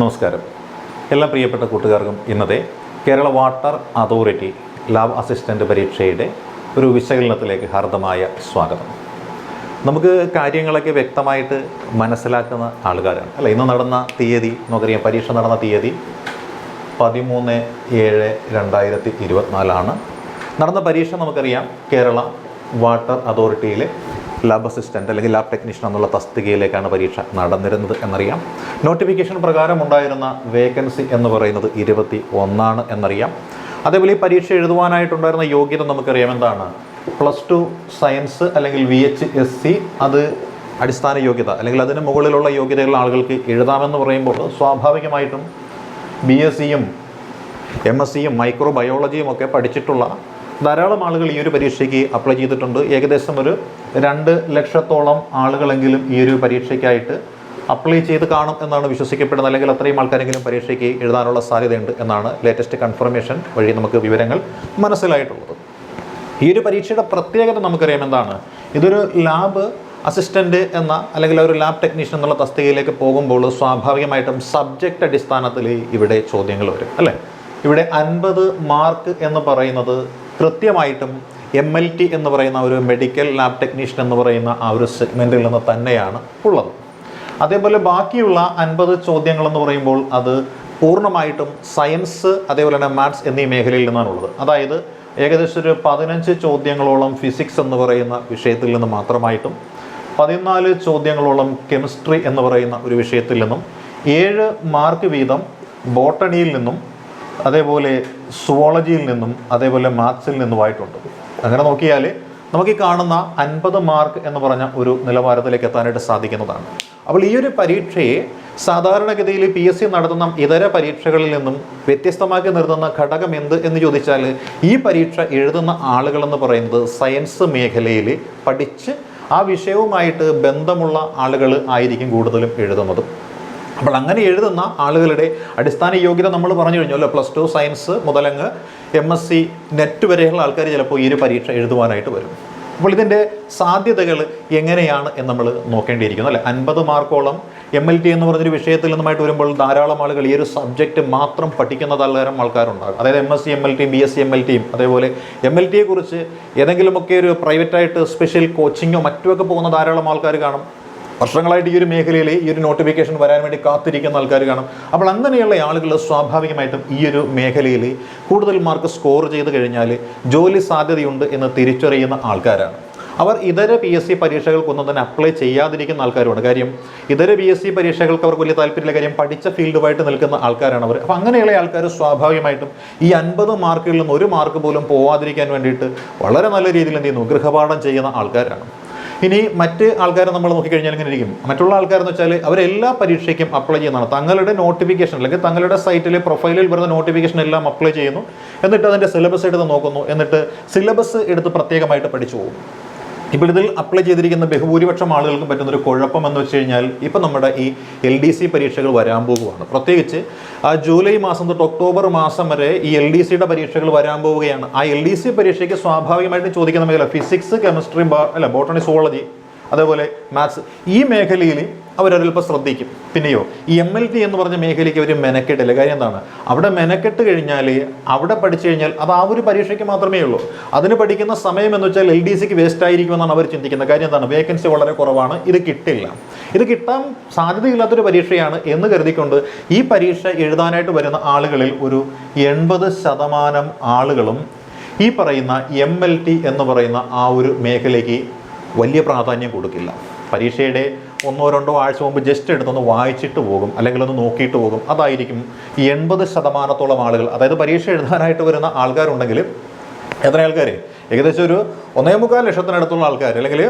നമസ്കാരം. എല്ലാ പ്രിയപ്പെട്ട കൂട്ടുകാർക്കും ഇന്നത്തെ Kerala water authority lab assistant പരീക്ഷയുടെ ഒരു വിശകലനത്തിലേക്ക് ഹാർദമായ സ്വാഗതം. നമുക്ക് കാര്യങ്ങളൊക്കെ വ്യക്തമായിട്ട് മനസ്സിലാക്കുന്ന ആൾക്കാരാണ് അല്ല ഇന്ന് നടന്ന തീയതി നമുക്കറിയാം പരീക്ഷ നടന്ന തീയതി പതിമൂന്ന് ഏഴ് രണ്ടായിരത്തി ഇരുപത്തിനാലാണ്. നടന്ന പരീക്ഷ നമുക്കറിയാം കേരള വാട്ടർ അതോറിറ്റിയിലെ ലാബ് അസിസ്റ്റന്റ് അല്ലെങ്കിൽ ലാബ് ടെക്നീഷ്യൻ എന്നുള്ള തസ്തികയിലേക്കാണ് പരീക്ഷ നടന്നിരുന്നത് എന്നറിയാം. നോട്ടിഫിക്കേഷൻ പ്രകാരം ഉണ്ടായിരുന്ന വേക്കൻസി എന്ന് പറയുന്നത് ഇരുപത്തി ഒന്നാണ് എന്നറിയാം. അതേപോലെ ഈ പരീക്ഷ എഴുതുവാനായിട്ടുണ്ടായിരുന്ന യോഗ്യത നമുക്കറിയാം. എന്താണ്? പ്ലസ് ടു സയൻസ് അല്ലെങ്കിൽ വി എച്ച് എസ് സി അത് അടിസ്ഥാന യോഗ്യത. അല്ലെങ്കിൽ അതിന് മുകളിലുള്ള യോഗ്യതയുള്ള ആളുകൾക്ക് എഴുതാമെന്ന് പറയുമ്പോൾ സ്വാഭാവികമായിട്ടും ബി എസ് സിയും എം എസ് സിയും മൈക്രോ ബയോളജിയും ഒക്കെ പഠിച്ചിട്ടുള്ള ധാരാളം ആളുകൾ ഈ ഒരു പരീക്ഷയ്ക്ക് അപ്ലൈ ചെയ്തിട്ടുണ്ട്. ഏകദേശം ഒരു രണ്ട് ലക്ഷത്തോളം ആളുകളെങ്കിലും ഈ ഒരു പരീക്ഷയ്ക്കായിട്ട് അപ്ലൈ ചെയ്ത് കാണും എന്നാണ് വിശ്വസിക്കപ്പെടുന്നത്. അല്ലെങ്കിൽ അത്രയും ആൾക്കാരെങ്കിലും പരീക്ഷയ്ക്ക് എഴുതാനുള്ള സാധ്യതയുണ്ട് എന്നാണ് ലേറ്റസ്റ്റ് കൺഫർമേഷൻ വഴി നമുക്ക് വിവരങ്ങൾ മനസ്സിലായിട്ടുള്ളത്. ഈ ഒരു പരീക്ഷയുടെ പ്രത്യേകത നമുക്കറിയാം എന്താണ്? ഇതൊരു ലാബ് അസിസ്റ്റന്റ് എന്ന അല്ലെങ്കിൽ ഒരു ലാബ് ടെക്നീഷ്യൻ എന്നുള്ള തസ്തികയിലേക്ക് പോകുമ്പോൾ സ്വാഭാവികമായിട്ടും സബ്ജക്റ്റ് അടിസ്ഥാനത്തിൽ ഇവിടെ ചോദ്യങ്ങൾ വരും. അല്ലേ? ഇവിടെ അൻപത് മാർക്ക് എന്ന് പറയുന്നത് കൃത്യമായിട്ടും എം എൽ ടി എന്ന് പറയുന്ന ഒരു മെഡിക്കൽ ലാബ് ടെക്നീഷ്യൻ എന്ന് പറയുന്ന ആ ഒരു സെഗ്മെന്റിൽ നിന്ന് തന്നെയാണ് ഉള്ളത്. അതേപോലെ ബാക്കിയുള്ള അൻപത് ചോദ്യങ്ങളെന്ന് പറയുമ്പോൾ അത് പൂർണമായിട്ടും സയൻസ് അതേപോലെ തന്നെ മാത്സ് എന്നീ മേഖലയിൽ നിന്നാണ് ഉള്ളത്. അതായത് ഏകദേശം ഒരു പതിനഞ്ച് ചോദ്യങ്ങളോളം ഫിസിക്സ് എന്ന് പറയുന്ന വിഷയത്തിൽ നിന്ന് മാത്രമായിട്ടും പതിനാല് ചോദ്യങ്ങളോളം കെമിസ്ട്രി എന്ന് പറയുന്ന ഒരു വിഷയത്തിൽ നിന്നും ഏഴ് മാർക്ക് വീതം ബോട്ടണിയിൽ നിന്നും അതേപോലെ സുവോളജിയിൽ നിന്നും അതേപോലെ മാത്സിൽ നിന്നുമായിട്ടുണ്ട്. അങ്ങനെ നോക്കിയാൽ നമുക്ക് ഈ കാണുന്ന അൻപത് മാർക്ക് എന്ന് പറഞ്ഞ ഒരു നിലവാരത്തിലേക്ക് എത്താനായിട്ട് സാധിക്കുന്നതാണ്. അപ്പോൾ ഈ ഒരു പരീക്ഷയെ സാധാരണഗതിയിൽ പി എസ് സി നടത്തുന്ന ഇതര പരീക്ഷകളിൽ നിന്നും വ്യത്യസ്തമാക്കി നിർത്തുന്ന ഘടകം എന്ത് എന്ന് ചോദിച്ചാൽ ഈ പരീക്ഷ എഴുതുന്ന ആളുകളെന്ന് പറയുന്നത് സയൻസ് മേഖലയിൽ പഠിച്ച് ആ വിഷയവുമായിട്ട് ബന്ധമുള്ള ആളുകൾ ആയിരിക്കും കൂടുതലും എഴുതുന്നത്. അപ്പോൾ അങ്ങനെ എഴുതുന്ന ആളുകളുടെ അടിസ്ഥാന യോഗ്യത നമ്മൾ പറഞ്ഞു കഴിഞ്ഞല്ലോ പ്ലസ് ടു സയൻസ് മുതലങ്ങ് എം എസ് സി നെറ്റ് വരെയുള്ള ആൾക്കാർ ചിലപ്പോൾ ഈ ഒരു പരീക്ഷ എഴുതുവാനായിട്ട് വരും. അപ്പോൾ ഇതിന്റെ സാധ്യതകൾ എങ്ങനെയാണ് എന്ന് നമ്മൾ നോക്കേണ്ടിയിരിക്കുന്നു അല്ലേ? അൻപത് മാർക്കോളം എം എൽ ടി എന്ന് പറഞ്ഞൊരു വിഷയത്തിൽ നിന്നുമായിട്ട് വരുമ്പോൾ ധാരാളം ആളുകൾ ഈ ഒരു സബ്ജക്റ്റ് മാത്രം പഠിക്കുന്ന തലതരം ആൾക്കാരുണ്ടാകും. അതായത് M S C M L ടിയും B S C M L ടിയും അതേപോലെ എം എൽ ടിയെക്കുറിച്ച് ഏതെങ്കിലുമൊക്കെ ഒരു പ്രൈവറ്റായിട്ട് സ്പെഷ്യൽ കോച്ചിങ്ങോ മറ്റുമൊക്കെ പോകുന്ന ധാരാളം ആൾക്കാർ കാണും. വർഷങ്ങളായിട്ട് ഈ ഒരു മേഖലയിൽ ഈ ഒരു നോട്ടിഫിക്കേഷൻ വരാൻ വേണ്ടി കാത്തിരിക്കുന്ന ആൾക്കാർ കാണും. അപ്പോൾ അങ്ങനെയുള്ള ആളുകൾ സ്വാഭാവികമായിട്ടും ഈ ഒരു മേഖലയിൽ കൂടുതൽ മാർക്ക് സ്കോർ ചെയ്ത് കഴിഞ്ഞാൽ ജോലി സാധ്യതയുണ്ട് എന്ന് തിരിച്ചറിയുന്ന ആൾക്കാരാണ്. അവർ ഇതര പി എസ് സി പരീക്ഷകൾക്കൊന്നും തന്നെ അപ്ലൈ ചെയ്യാതിരിക്കുന്ന ആൾക്കാരുമാണ്. കാര്യം ഇതര പി എസ് സി പരീക്ഷകൾക്ക് അവർക്ക് വലിയ താല്പര്യമില്ല. കാര്യം പഠിച്ച ഫീൽഡുമായിട്ട് നിൽക്കുന്ന ആൾക്കാരാണ് അവർ. അപ്പോൾ അങ്ങനെയുള്ള ആൾക്കാർ സ്വാഭാവികമായിട്ടും ഈ അൻപത് മാർക്കിൽ നിന്ന് ഒരു മാർക്ക് പോലും പോവാതിരിക്കാൻ വേണ്ടിയിട്ട് വളരെ നല്ല രീതിയിൽ എന്ത് ചെയ്യുന്നു? ഗൃഹപാഠം ചെയ്യുന്ന ആൾക്കാരാണ്. ഇനി മറ്റ് ആൾക്കാരെ നമ്മൾ നോക്കിക്കഴിഞ്ഞാൽ ഇങ്ങനെ ഇരിക്കും. മറ്റുള്ള ആൾക്കാരെന്ന് വെച്ചാൽ അവരെല്ലാ പരീക്ഷയ്ക്കും അപ്ലൈ ചെയ്യുന്നതാണ്. തങ്ങളുടെ നോട്ടിഫിക്കേഷൻ അല്ലെങ്കിൽ തങ്ങളുടെ സൈറ്റിലെ പ്രൊഫൈലിൽ വരുന്ന നോട്ടിഫിക്കേഷൻ എല്ലാം അപ്ലൈ ചെയ്യുന്നു. എന്നിട്ട് അതിന്റെ സിലബസ് എടുത്ത് നോക്കുന്നു. എന്നിട്ട് സിലബസ് എടുത്ത് പ്രത്യേകമായിട്ട് പഠിച്ചു പോകും ഇപ്പോൾ ഇതിൽ അപ്ലൈ ചെയ്തിരിക്കുന്ന ബഹുഭൂരിപക്ഷം ആളുകൾക്കും പറ്റുന്നൊരു കുഴപ്പം എന്ന് വെച്ച് കഴിഞ്ഞാൽ ഇപ്പോൾ നമ്മുടെ ഈ എൽ ഡി സി പരീക്ഷകൾ വരാൻ പോകുകയാണ് പ്രത്യേകിച്ച് ആ ജൂലൈ മാസം തൊട്ട് ഒക്ടോബർ മാസം വരെ ഈ എൽ ഡി സിയുടെ പരീക്ഷകൾ വരാൻ പോവുകയാണ്. ആ എൽ ഡി സി പരീക്ഷയ്ക്ക് സ്വാഭാവികമായിട്ടും ചോദിക്കുന്ന മേഖല ഫിസിക്സ് കെമിസ്ട്രി അല്ല ബോട്ടണി സോളജി അതേപോലെ മാത്സ് ഈ മേഖലയിൽ അവരൊരൽപ്പം ശ്രദ്ധിക്കും. പിന്നെയോ ഈ എം എൽ ടി എന്ന് പറഞ്ഞ മേഖലയ്ക്ക് അവർ മെനക്കെട്ടില്ല. കാര്യം എന്താണ്? അവിടെ മെനക്കെട്ട് കഴിഞ്ഞാൽ അവിടെ പഠിച്ചു കഴിഞ്ഞാൽ അത് ആ ഒരു പരീക്ഷയ്ക്ക് മാത്രമേ ഉള്ളൂ. അതിന് പഠിക്കുന്ന സമയം എന്ന് വെച്ചാൽ എൽ ഡി സിക്ക് വേസ്റ്റ് ആയിരിക്കുമെന്നാണ് അവർ ചിന്തിക്കുന്നത്. കാര്യം എന്താണ്? വേക്കൻസി വളരെ കുറവാണ്. ഇത് കിട്ടില്ല. ഇത് കിട്ടാൻ സാധ്യതയില്ലാത്തൊരു പരീക്ഷയാണ് എന്ന് കരുതിക്കൊണ്ട് ഈ പരീക്ഷ എഴുതാനായിട്ട് വരുന്ന ആളുകളിൽ ഒരു എൺപത് ശതമാനം ആളുകളും ഈ പറയുന്ന എം എൽ ടി എന്ന് പറയുന്ന ആ ഒരു മേഖലയ്ക്ക് വലിയ പ്രാധാന്യം കൊടുക്കില്ല. പരീക്ഷയുടെ ഒന്നോ രണ്ടോ ആഴ്ച മുമ്പ് ജസ്റ്റ് എടുത്തൊന്ന് വായിച്ചിട്ട് പോകും അല്ലെങ്കിൽ ഒന്ന് നോക്കിയിട്ട് പോകും. അതായിരിക്കും എൺപത് ശതമാനത്തോളം ആളുകൾ അതായത് പരീക്ഷ എഴുതാനായിട്ട് വരുന്ന ആൾക്കാരുണ്ടെങ്കിൽ എത്ര ആൾക്കാർ ഏകദേശം ഒരു ഒന്നേ മുക്കാൽ ലക്ഷത്തിനടുത്തുള്ള ആൾക്കാർ അല്ലെങ്കിൽ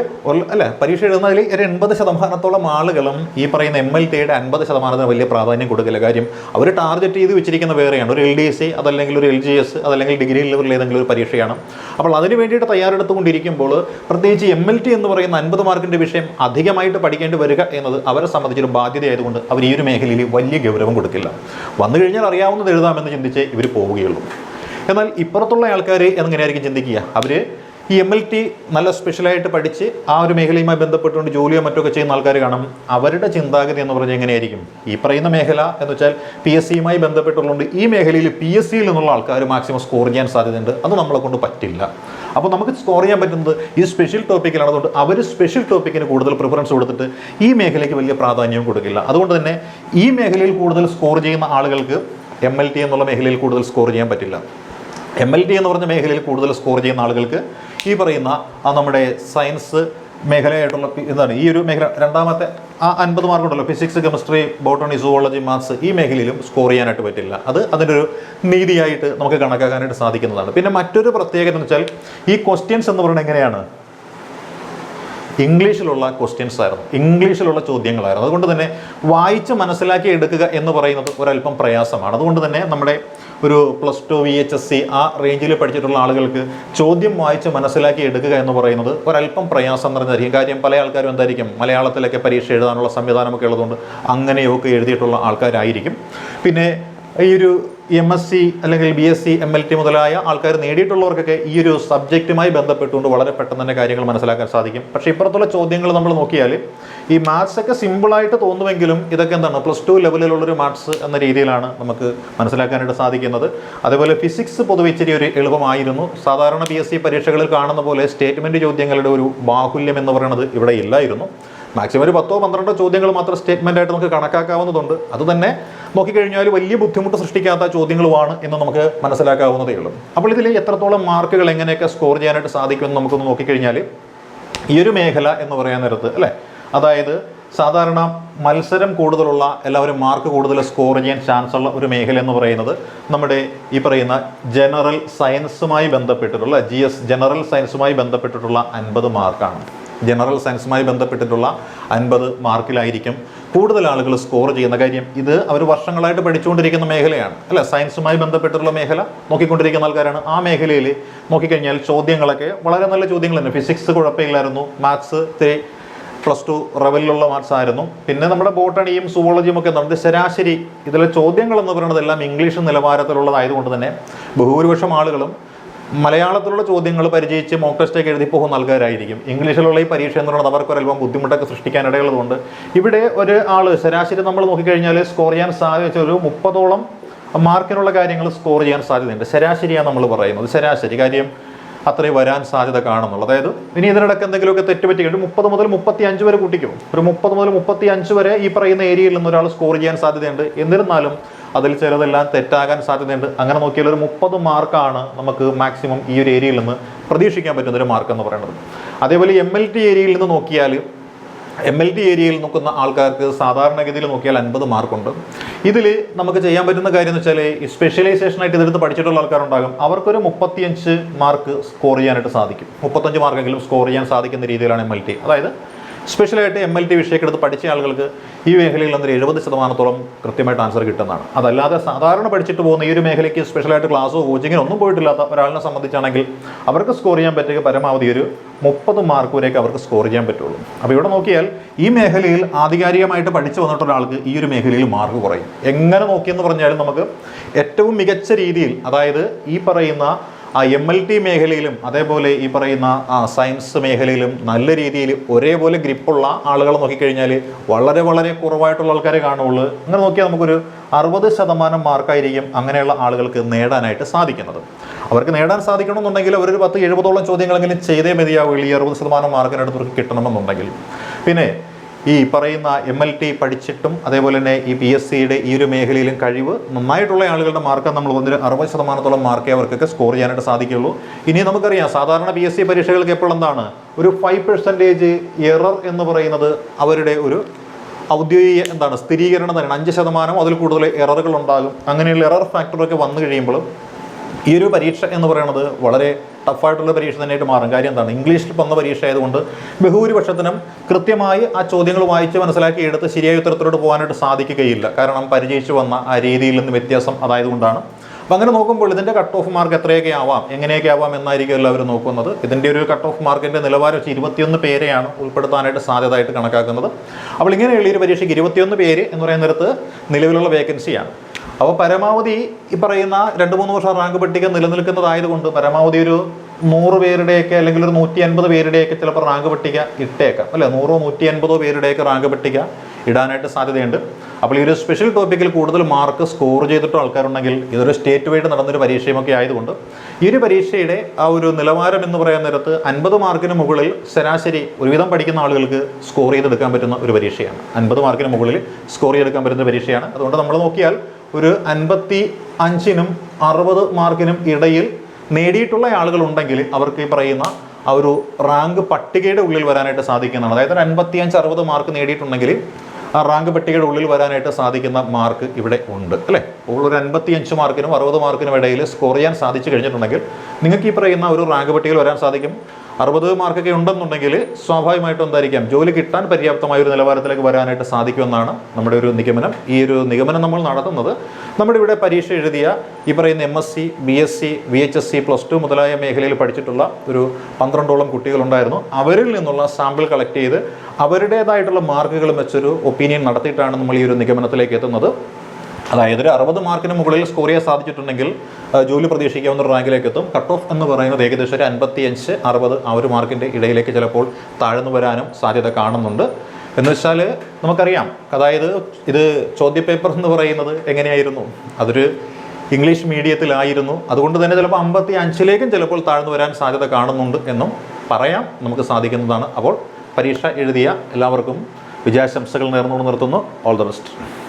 അല്ല പരീക്ഷ എഴുതുന്നതിൽ ഒരു എൺപത് ശതമാനത്തോളം ആളുകളും ഈ പറയുന്ന എം എൽ ടിയുടെ അൻപത് ശതമാനത്തിന് വലിയ പ്രാധാന്യം കൊടുക്കില്ല. കാര്യം അവർ ടാർഗറ്റ് ചെയ്ത് വെച്ചിരിക്കുന്ന വേറെയാണ്. ഒരു എൽ ഡി എസ് സി അതല്ലെങ്കിൽ ഒരു എൽ ജി എസ് അതല്ലെങ്കിൽ ഡിഗ്രി ലെവലിൽ ഏതെങ്കിലും ഒരു പരീക്ഷയാണ്. അപ്പോൾ അതിന് വേണ്ടിയിട്ട് തയ്യാറെടുത്തുകൊണ്ടിരിക്കുമ്പോൾ പ്രത്യേകിച്ച് എം എൽ ടി എന്ന് പറയുന്ന അൻപത് മാർക്കിന്റെ വിഷയം അധികമായിട്ട് പഠിക്കേണ്ടി വരിക എന്നത് അവരെ സംബന്ധിച്ചൊരു ബാധ്യതയായതുകൊണ്ട് അവർ ഈ ഒരു മേഖലയിൽ വലിയ ഗൗരവം കൊടുക്കില്ല. വന്നു കഴിഞ്ഞാൽ അറിയാവുന്നത് എഴുതാമെന്ന് ചിന്തിച്ച് ഇവർ പോവുകയുള്ളൂ. എന്നാൽ ഇപ്പുറത്തുള്ള ആൾക്കാർ എങ്ങനെയായിരിക്കും ചിന്തിക്കുക? അവർ ഈ എം എൽ ടി നല്ല സ്പെഷ്യലായിട്ട് പഠിച്ച് ആ ഒരു മേഖലയുമായി ബന്ധപ്പെട്ടുകൊണ്ട് ജോലിയോ മറ്റൊക്കെ ചെയ്യുന്ന ആൾക്കാർ കാണും. അവരുടെ ചിന്താഗതി എന്ന് പറഞ്ഞാൽ എങ്ങനെയായിരിക്കും? ഈ പറയുന്ന മേഖല എന്ന് വെച്ചാൽ പി എസ് സിയുമായി ബന്ധപ്പെട്ടുള്ളതുകൊണ്ട് ഈ മേഖലയിൽ പി എസ് സിയിൽ നിന്നുള്ള ആൾക്കാർ മാക്സിമം സ്കോർ ചെയ്യാൻ സാധ്യതയുണ്ട്. അത് നമ്മളെ കൊണ്ട് പറ്റില്ല. അപ്പോൾ നമുക്ക് സ്കോർ ചെയ്യാൻ പറ്റുന്നത് ഈ സ്പെഷ്യൽ ടോപ്പിക്കിലാണ് അതുകൊണ്ട് അവർ സ്പെഷ്യൽ ടോപ്പിക്കിന് കൂടുതൽ പ്രിഫറൻസ് കൊടുത്തിട്ട് ഈ മേഖലയ്ക്ക് വലിയ പ്രാധാന്യവും കൊടുക്കില്ല. അതുകൊണ്ട് തന്നെ ഈ മേഖലയിൽ കൂടുതൽ സ്കോർ ചെയ്യുന്ന ആളുകൾക്ക് എം എൽ ടി എന്നുള്ള മേഖലയിൽ കൂടുതൽ സ്കോർ ചെയ്യാൻ പറ്റില്ല. എം എൽ ടി എന്ന് പറഞ്ഞ മേഖലയിൽ കൂടുതൽ സ്കോർ ചെയ്യുന്ന ആളുകൾക്ക് ഈ പറയുന്ന നമ്മുടെ സയൻസ് മേഖലയായിട്ടുള്ള എന്താണ് ഈ ഒരു മേഖല രണ്ടാമത്തെ ആ അൻപത് മാർക്ക് ഉണ്ടല്ലോ physics chemistry botany zoology maths ഈ മേഖലയിലും സ്കോർ ചെയ്യാനായിട്ട് പറ്റില്ല. അത് അതിന്റെ ഒരു നീതിയായിട്ട് നമുക്ക് കണക്കാക്കാനായിട്ട് സാധിക്കുന്നതാണ്. പിന്നെ മറ്റൊരു പ്രത്യേകത എന്ന് വെച്ചാൽ ഈ ക്വസ്റ്റ്യൻസ് എന്ന് പറയുന്നത് എങ്ങനെയാണ്? ഇംഗ്ലീഷിലുള്ള ക്വസ്റ്റ്യൻസ് ആയിരുന്നു. ഇംഗ്ലീഷിലുള്ള ചോദ്യങ്ങളായിരുന്നു. അതുകൊണ്ട് തന്നെ വായിച്ച് മനസ്സിലാക്കി എടുക്കുക എന്ന് പറയുന്നത് ഒരല്പം പ്രയാസമാണ്. അതുകൊണ്ട് തന്നെ നമ്മുടെ ഒരു plus two V H S C ആ റേഞ്ചിൽ പഠിച്ചിട്ടുള്ള ആളുകൾക്ക് ചോദ്യം വായിച്ച് മനസ്സിലാക്കി എടുക്കുക എന്ന് പറയുന്നത് ഒരല്പം പ്രയാസം നിറഞ്ഞതായിരിക്കും കാര്യം പല ആൾക്കാരും എന്തായിരിക്കും? മലയാളത്തിലൊക്കെ പരീക്ഷ എഴുതാനുള്ള സംവിധാനമൊക്കെ ഉള്ളതുകൊണ്ട് അങ്ങനെയൊക്കെ എഴുതിയിട്ടുള്ള ആൾക്കാരായിരിക്കും. പിന്നെ ഈ ഒരു എം എസ് സി അല്ലെങ്കിൽ B S C M L T മുതലായ ആൾക്കാർ നേടിയിട്ടുള്ളവർക്കൊക്കെ ഈ ഒരു സബ്ജക്റ്റുമായി ബന്ധപ്പെട്ടുകൊണ്ട് വളരെ പെട്ടെന്ന് തന്നെ കാര്യങ്ങൾ മനസ്സിലാക്കാൻ സാധിക്കും. പക്ഷേ ഇപ്പുറത്തുള്ള ചോദ്യങ്ങൾ നമ്മൾ നോക്കിയാൽ ഈ മാത്സ് ഒക്കെ സിമ്പിളായിട്ട് തോന്നുമെങ്കിലും ഇതൊക്കെ എന്താണ് പ്ലസ് ടു ലെവലിലുള്ളൊരു മാത്സ് എന്ന രീതിയിലാണ് നമുക്ക് മനസ്സിലാക്കാനായിട്ട് സാധിക്കുന്നത്. അതേപോലെ ഫിസിക്സ് പൊതുവെ ഇച്ചിരി ഒരു എളുപ്പമായിരുന്നു. സാധാരണ പി എസ് സി പരീക്ഷകളിൽ കാണുന്ന പോലെ സ്റ്റേറ്റ്മെന്റ് ചോദ്യങ്ങളുടെ ഒരു ബാഹുല്യം എന്ന് പറയുന്നത് ഇവിടെ ഇല്ലായിരുന്നു. മാക്സിമം ഒരു പത്തോ പന്ത്രണ്ടോ ചോദ്യങ്ങൾ മാത്രം സ്റ്റേറ്റ്മെന്റ് ആയിട്ട് നമുക്ക് കണക്കാക്കാവുന്നതുണ്ട്. അത് തന്നെ നോക്കിക്കഴിഞ്ഞാൽ വലിയ ബുദ്ധിമുട്ട് സൃഷ്ടിക്കാത്ത ചോദ്യങ്ങളുമാണ് എന്ന് നമുക്ക് മനസ്സിലാക്കാവുന്നതേ ഉള്ളൂ. അപ്പോൾ ഇതിൽ എത്രത്തോളം മാർക്കുകൾ എങ്ങനെയൊക്കെ സ്കോർ ചെയ്യാനായിട്ട് സാധിക്കുമെന്ന് നമുക്കൊന്ന് നോക്കിക്കഴിഞ്ഞാൽ ഈ ഒരു മേഖല എന്ന് പറയാൻ നേരത്ത് അല്ലേ? അതായത് സാധാരണ മത്സരം കൂടുതലുള്ള എല്ലാവരും മാർക്ക് കൂടുതൽ സ്കോർ ചെയ്യാൻ ചാൻസ് ഉള്ള ഒരു മേഖല എന്ന് പറയുന്നത് നമ്മുടെ ഈ പറയുന്ന ജനറൽ സയൻസുമായി ബന്ധപ്പെട്ടിട്ടുള്ള ജി ജനറൽ സയൻസുമായി ബന്ധപ്പെട്ടിട്ടുള്ള അൻപത് മാർക്കാണ്. ജനറൽ സയൻസുമായി ബന്ധപ്പെട്ടിട്ടുള്ള അൻപത് മാർക്കിലായിരിക്കും കൂടുതൽ ആളുകൾ സ്കോർ ചെയ്യുന്ന കാര്യം. ഇത് അവർ വർഷങ്ങളായിട്ട് പഠിച്ചുകൊണ്ടിരിക്കുന്ന മേഖലയാണ്. അല്ല സയൻസുമായി ബന്ധപ്പെട്ടിട്ടുള്ള മേഖല നോക്കിക്കൊണ്ടിരിക്കുന്ന ആൾക്കാരാണ്. ആ മേഖലയിൽ നോക്കിക്കഴിഞ്ഞാൽ ചോദ്യങ്ങളൊക്കെ വളരെ നല്ല ചോദ്യങ്ങൾ തന്നെ. ഫിസിക്സ് കുഴപ്പമില്ലായിരുന്നു. മാത്സ് ഇത്തിരി പ്ലസ് ടു റവലിലുള്ള മാർക്സ് ആയിരുന്നു. പിന്നെ നമ്മുടെ ബോട്ടണിയും സുവോളജിയും ഒക്കെ നമ്മുടെ ശരാശരി. ഇതിലെ ചോദ്യങ്ങൾ എന്ന് പറയുന്നത് ഇംഗ്ലീഷ് നിലവാരത്തിലുള്ളതായതുകൊണ്ട് തന്നെ ബഹുഭൂരിപക്ഷം ആളുകളും മലയാളത്തിലുള്ള ചോദ്യങ്ങൾ പരിചയിച്ച് മോക്ക് ടെസ്റ്റൊക്കെ എഴുതി പോകുന്ന ആൾക്കാരായിരിക്കും. ഇംഗ്ലീഷിലുള്ള ഈ പരീക്ഷ എന്ന് പറയുന്നത് അവർക്ക് ഒരല്പം ബുദ്ധിമുട്ടൊക്കെ സൃഷ്ടിക്കാൻ ഇടയുള്ളതുകൊണ്ട്. ഇവിടെ ഒരു ആൾ ശരാശരി നമ്മൾ നോക്കിക്കഴിഞ്ഞാൽ സ്കോർ ചെയ്യാൻ സാധിച്ച ഒരു മുപ്പതോളം മാർക്കിനുള്ള കാര്യങ്ങൾ സ്കോർ ചെയ്യാൻ സാധ്യതയുണ്ട്. ശരാശരിയാണ് നമ്മൾ പറയുന്നത്. ശരാശരി കാര്യം അത്രയും വരാൻ സാധ്യത കാണുന്നുള്ളൂ. അതായത് ഇനി ഇതിനിടയ്ക്ക് എന്തെങ്കിലുമൊക്കെ തെറ്റുപറ്റി കഴിഞ്ഞു മുപ്പത് മുതൽ മുപ്പത്തി അഞ്ച് വരെ കൂട്ടിക്കും. ഒരു മുപ്പത് മുതൽ മുപ്പത്തി അഞ്ച് വരെ ഈ പറയുന്ന ഏരിയയിൽ നിന്ന് ഒരാൾ സ്കോർ ചെയ്യാൻ സാധ്യതയുണ്ട്. എന്നിരുന്നാലും അതിൽ ചിലതെല്ലാം തെറ്റാകാൻ സാധ്യതയുണ്ട്. അങ്ങനെ നോക്കിയാൽ ഒരു മുപ്പത് മാർക്കാണ് നമുക്ക് മാക്സിമം ഈ ഒരു ഏരിയയിൽ നിന്ന് പ്രതീക്ഷിക്കാൻ പറ്റുന്ന ഒരു മാർക്ക് എന്ന് പറയുന്നത്. അതേപോലെ എം എൽ ടി ഏരിയയിൽ നിന്ന് നോക്കിയാൽ എം എൽ ടി ഏരിയയിൽ നോക്കുന്ന ആൾക്കാർക്ക് സാധാരണഗതിയിൽ നോക്കിയാൽ അൻപത് മാർക്കുണ്ട്. ഇതിൽ നമുക്ക് ചെയ്യാൻ പറ്റുന്ന കാര്യം എന്ന് വെച്ചാൽ ഈ സ്പെഷ്യലൈസേഷനായിട്ട് ഇതെടുത്ത് പഠിച്ചിട്ടുള്ള ആൾക്കാരുണ്ടാകും. അവർക്കൊരു മുപ്പത്തിയഞ്ച് മാർക്ക് സ്കോർ ചെയ്യാനായിട്ട് സാധിക്കും. മുപ്പത്തഞ്ച് മാർക്കെങ്കിലും സ്കോർ ചെയ്യാൻ സാധിക്കുന്ന രീതിയിലാണ് എം എൽ ടി അതായത് സ്പെഷ്യലായിട്ട് എം എൽ ടി വിഷയൊക്കെ എടുത്ത് പഠിച്ച ആളുകൾക്ക് ഈ മേഖലയിൽ ഒരു എഴുപത് ശതമാനത്തോളം കൃത്യമായിട്ട് ആൻസർ കിട്ടുന്നതാണ്. അതല്ലാതെ സാധാരണ പഠിച്ചിട്ട് പോകുന്ന ഈ ഒരു മേഖലയ്ക്ക് സ്പെഷ്യലായിട്ട് ക്ലാസ്സോ കോച്ചിങ്ങിനോ ഒന്നും പോയിട്ടില്ലാത്ത ഒരാളിനെ സംബന്ധിച്ചാണെങ്കിൽ അവർക്ക് സ്കോർ ചെയ്യാൻ പറ്റുക പരമാവധി ഒരു മുപ്പത് മാർക്ക് വരെയൊക്കെ അവർക്ക് സ്കോർ ചെയ്യാൻ പറ്റുള്ളൂ. അപ്പോൾ ഇവിടെ നോക്കിയാൽ ഈ മേഖലയിൽ ആധികാരികമായിട്ട് പഠിച്ചു വന്നിട്ടുള്ള ആൾക്ക് ഈ ഒരു മേഖലയിൽ മാർക്ക് കുറയും. എങ്ങനെ നോക്കിയെന്ന് പറഞ്ഞാലും നമുക്ക് ഏറ്റവും മികച്ച രീതിയിൽ അതായത് ഈ പറയുന്ന ആ എം എൽ ടി മേഖലയിലും അതേപോലെ ഈ പറയുന്ന സയൻസ് മേഖലയിലും നല്ല രീതിയിൽ ഒരേപോലെ ഗ്രിപ്പുള്ള ആളുകളെ നോക്കിക്കഴിഞ്ഞാൽ വളരെ വളരെ കുറവായിട്ടുള്ള ആൾക്കാരെ കാണുള്ളൂ. അങ്ങനെ നോക്കിയാൽ നമുക്കൊരു അറുപത് ശതമാനം മാർക്കായിരിക്കും അങ്ങനെയുള്ള ആളുകൾക്ക് നേടാനായിട്ട് സാധിക്കുന്നത്. അവർക്ക് നേടാൻ സാധിക്കണമെന്നുണ്ടെങ്കിൽ അവരൊരു പത്ത് എഴുപതോളം ചോദ്യങ്ങളെങ്കിലും ചെയ്തേ മതിയാവുകയുള്ളൂ ഈ അറുപത് ശതമാനം മാർക്കിനടുത്ത് കിട്ടണമെന്നുണ്ടെങ്കിൽ. പിന്നെ ഈ പറയുന്ന എം എൽ ടി പഠിച്ചിട്ടും അതേപോലെ തന്നെ ഈ പി എസ് സിയുടെ ഈ ഒരു മേഖലയിലും കഴിവ് നന്നായിട്ടുള്ള ആളുകളുടെ മാർക്ക് നമ്മൾ വന്നിട്ട് അറുപത് ശതമാനത്തോളം മാർക്കേ അവർക്കൊക്കെ സ്കോർ ചെയ്യാനായിട്ട് സാധിക്കുള്ളൂ ഇനി നമുക്കറിയാം സാധാരണ പി എസ് സി പരീക്ഷകൾക്ക് എപ്പോൾ എന്താണ്? ഒരു ഫൈവ് പെർസെന്റേജ് എറർ എന്ന് പറയുന്നത് അവരുടെ ഒരു ഔദ്യോഗിക എന്താണ്? സ്ഥിരീകരണം തന്നെയാണ്. അഞ്ച് ശതമാനം അതിൽ കൂടുതൽ എററുകൾ ഉണ്ടാകും. അങ്ങനെയുള്ള എറർ ഫാക്ടറൊക്കെ വന്നു കഴിയുമ്പോഴും ഈ ഒരു പരീക്ഷ എന്ന് പറയുന്നത് വളരെ ടഫായിട്ടുള്ള പരീക്ഷ തന്നെയായിട്ട് മാറും. കാര്യം എന്താണ്? ഇംഗ്ലീഷിൽ വന്ന പരീക്ഷ ആയതുകൊണ്ട് ബഹുഭൂരിപക്ഷത്തിനും കൃത്യമായി ആ ചോദ്യങ്ങൾ വായിച്ച് മനസ്സിലാക്കി എടുത്ത് ശരിയായ ഉത്തരത്തിലോട്ട് പോകാനായിട്ട് സാധിക്കുകയില്ല. കാരണം പരിചയിച്ചു വന്ന ആ രീതിയിൽ നിന്ന് വ്യത്യാസം അതായതുകൊണ്ടാണ്. അപ്പം അങ്ങനെ നോക്കുമ്പോൾ ഇതിന്റെ കട്ട് ഓഫ് മാർക്ക് എത്രയൊക്കെ ആവാം? എങ്ങനെയൊക്കെ ആവാം എന്നായിരിക്കും എല്ലാവരും നോക്കുന്നത്. ഇതിന്റെ ഒരു കട്ട് ഓഫ് മാർക്കിന്റെ നിലവാരം വെച്ച് ഇരുപത്തിയൊന്ന് പേരെയാണ് ഉൾപ്പെടുത്താനായിട്ട് സാധ്യതയായിട്ട് കണക്കാക്കുന്നത്. അപ്പോൾ ഇങ്ങനെയുള്ള ഒരു പരീക്ഷയ്ക്ക് ഇരുപത്തിയൊന്ന് പേര് എന്ന് പറയുന്നിടത്ത് നിലവിലുള്ള വേക്കൻസിയാണ് അപ്പോൾ പരമാവധി ഈ പറയുന്ന രണ്ട് മൂന്ന് വർഷം റാങ്ക് പട്ടിക നിലനിൽക്കുന്നതായതുകൊണ്ട് പരമാവധി ഒരു നൂറ് പേരുടെയൊക്കെ അല്ലെങ്കിൽ ഒരു നൂറ്റി അൻപത് പേരുടെയൊക്കെ ചിലപ്പോൾ റാങ്ക് പട്ടിക ഇട്ടേക്കാം. അല്ലെ? നൂറോ നൂറ്റി അൻപതോ പേരുടെയൊക്കെ റാങ്ക് പട്ടിക ഇടാനായിട്ട് സാധ്യതയുണ്ട്. അപ്പോൾ ഈ ഒരു സ്പെഷ്യൽ ടോപ്പിക്കിൽ കൂടുതൽ മാർക്ക് സ്കോർ ചെയ്തിട്ട് ആൾക്കാരുണ്ടെങ്കിൽ ഇതൊരു സ്റ്റേറ്റ് വൈഡ് നടന്നൊരു പരീക്ഷയുമൊക്കെ ആയതുകൊണ്ട് ഈ ഒരു പരീക്ഷയുടെ ആ ഒരു നിലവാരം എന്ന് പറയാൻ നേരത്ത് അൻപത് മാർക്കിന് മുകളിൽ ശരാശരി ഒരുവിധം പഠിക്കുന്ന ആളുകൾക്ക് സ്കോർ ചെയ്തെടുക്കാൻ പറ്റുന്ന ഒരു പരീക്ഷയാണ്. അൻപത് മാർക്കിന് മുകളിൽ സ്കോർ ചെയ്തെടുക്കാൻ പറ്റുന്ന പരീക്ഷയാണ്. അതുകൊണ്ട് നമ്മൾ നോക്കിയാൽ ഒരു അൻപത്തി അഞ്ചിനും അറുപത് മാർക്കിനും ഇടയിൽ നേടിയിട്ടുള്ള ആളുകൾ ഉണ്ടെങ്കിൽ അവർക്ക് ഈ പറയുന്ന ആ ഒരു റാങ്ക് പട്ടികയുടെ ഉള്ളിൽ വരാനായിട്ട് സാധിക്കുന്നതാണ്. അതായത് ഒരു അൻപത്തി അഞ്ച് അറുപത് മാർക്ക് നേടിയിട്ടുണ്ടെങ്കിൽ ആ റാങ്ക് പട്ടികയുടെ ഉള്ളിൽ വരാനായിട്ട് സാധിക്കുന്ന മാർക്ക് ഇവിടെ ഉണ്ട് അല്ലേ? ഒരു അൻപത്തി അഞ്ച് മാർക്കിനും അറുപത് മാർക്കിനും ഇടയിൽ സ്കോർ ചെയ്യാൻ സാധിച്ചു കഴിഞ്ഞിട്ടുണ്ടെങ്കിൽ നിങ്ങൾക്ക് ഈ പറയുന്ന ഒരു റാങ്ക് പട്ടികയിൽ വരാൻ സാധിക്കും. അറുപത് മാർക്കൊക്കെ ഉണ്ടെന്നുണ്ടെങ്കിൽ സ്വാഭാവികമായിട്ടും എന്തായിരിക്കാം? ജോലി കിട്ടാൻ പര്യാപ്തമായ ഒരു നിലവാരത്തിലേക്ക് വരാനായിട്ട് സാധിക്കുമെന്നാണ് നമ്മുടെ ഒരു നിഗമനം. ഈ ഒരു നിഗമനം നമ്മൾ നടത്തുന്നത് നമ്മുടെ ഇവിടെ പരീക്ഷ എഴുതിയ ഈ പറയുന്ന M S C B S C V H S C plus two മുതലായ മേഖലയിൽ പഠിച്ചിട്ടുള്ള ഒരു പന്ത്രണ്ടോളം കുട്ടികളുണ്ടായിരുന്നു. അവരിൽ നിന്നുള്ള സാമ്പിൾ കളക്ട് ചെയ്ത് അവരുടേതായിട്ടുള്ള മാർക്കുകളും വെച്ചൊരു ഒപ്പീനിയൻ നടത്തിയിട്ടാണ് നമ്മൾ ഈ ഒരു നിഗമനത്തിലേക്ക് എത്തുന്നത്. അതായത് ഒരു അറുപത് മാർക്കിന് മുകളിൽ സ്കോർ ചെയ്യാൻ സാധിച്ചിട്ടുണ്ടെങ്കിൽ ജോലി പ്രതീക്ഷിക്കാവുന്ന ഒരു റാങ്കിലേക്ക് എത്തും കട്ട് ഓഫ് എന്ന് പറയുന്നത് ഏകദേശം ഒരു അൻപത്തി അഞ്ച് അറുപത് ആ ഒരു മാർക്കിന്റെ ഇടയിലേക്ക് ചിലപ്പോൾ താഴ്ന്നു വരാനും സാധ്യത കാണുന്നുണ്ട്. എന്ന് വെച്ചാൽ നമുക്കറിയാം അതായത് ഇത് ചോദ്യപേപ്പർ എന്ന് പറയുന്നത് എങ്ങനെയായിരുന്നു? അതൊരു ഇംഗ്ലീഷ് മീഡിയത്തിലായിരുന്നു. അതുകൊണ്ട് തന്നെ ചിലപ്പോൾ അമ്പത്തി അഞ്ചിലേക്കും ചിലപ്പോൾ താഴ്ന്നു വരാൻ സാധ്യത കാണുന്നുണ്ട് എന്നും പറയാം. നമുക്ക് സാധിക്കുന്നതാണ്. അപ്പോൾ പരീക്ഷ എഴുതിയ എല്ലാവർക്കും വിജയാശംസകൾ നേർന്നുകൊണ്ട് നിർത്തുന്നു. All the best